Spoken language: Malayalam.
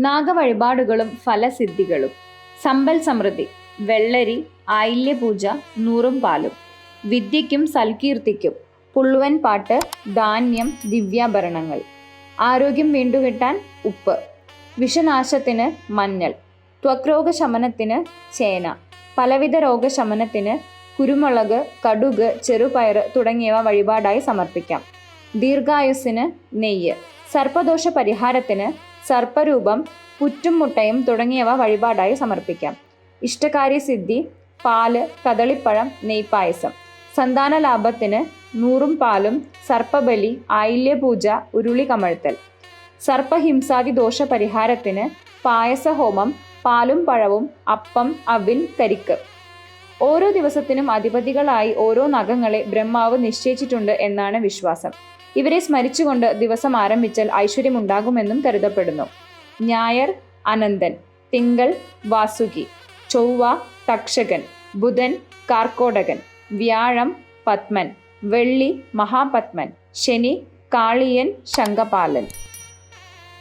നാഗവഴിപാടുകളും ഫലസിദ്ധികളും. സമ്പൽ സമൃദ്ധി വെള്ളരി ആയില്യപൂജ നൂറും പാലും. വിദ്യയ്ക്കും സൽകീർത്തിക്കും പുള്ളുവൻ പാട്ട് ധാന്യം ദിവ്യാഭരണങ്ങൾ. ആരോഗ്യം വീണ്ടുകിട്ടാൻ ഉപ്പ്. വിഷനാശത്തിന് മഞ്ഞൾ. ത്വക്രോഗ ശമനത്തിന് ചേന. പലവിധ രോഗശമനത്തിന് കുരുമുളക് കടുക് ചെറുപയർ തുടങ്ങിയവ വഴിപാടായി സമർപ്പിക്കാം. ദീർഘായുസ്സിന് നെയ്യ്. സർപ്പദോഷ പരിഹാരത്തിന് സർപ്പരൂപം പുറ്റും മുട്ടയും തുടങ്ങിയവ വഴിപാടായി സമർപ്പിക്കാം. ഇഷ്ടകാരി സിദ്ധി പാൽ കദളിപ്പഴം നെയ്പായസം. സന്താന ലാഭത്തിന് നൂറും പാലും സർപ്പബലി ആയില്യപൂജ ഉരുളി കമഴ്ത്തൽ സർപ്പഹിംസാദി ദോഷ പരിഹാരത്തിന് പായസഹോമം പാലും പഴവും അപ്പം അവിൽ കരിക്ക്. ഓരോ ദിവസത്തിനും അധിപതികളായി ഓരോ നഖങ്ങളെ ബ്രഹ്മാവ് നിശ്ചയിച്ചിട്ടുണ്ട് എന്നാണ് വിശ്വാസം. ഇവരെ സ്മരിച്ചുകൊണ്ട് ദിവസം ആരംഭിച്ചാൽ ഐശ്വര്യമുണ്ടാകുമെന്നും കരുതപ്പെടുന്നു. ഞായർ അനന്തൻ തിങ്കൾ വാസുകി ചൊവ്വ തക്ഷകൻ ബുധൻ കാർക്കോടകൻ വ്യാഴം പത്മൻ വെള്ളി മഹാപത്മൻ ശനി കാളിയൻ ശങ്കപാലൻ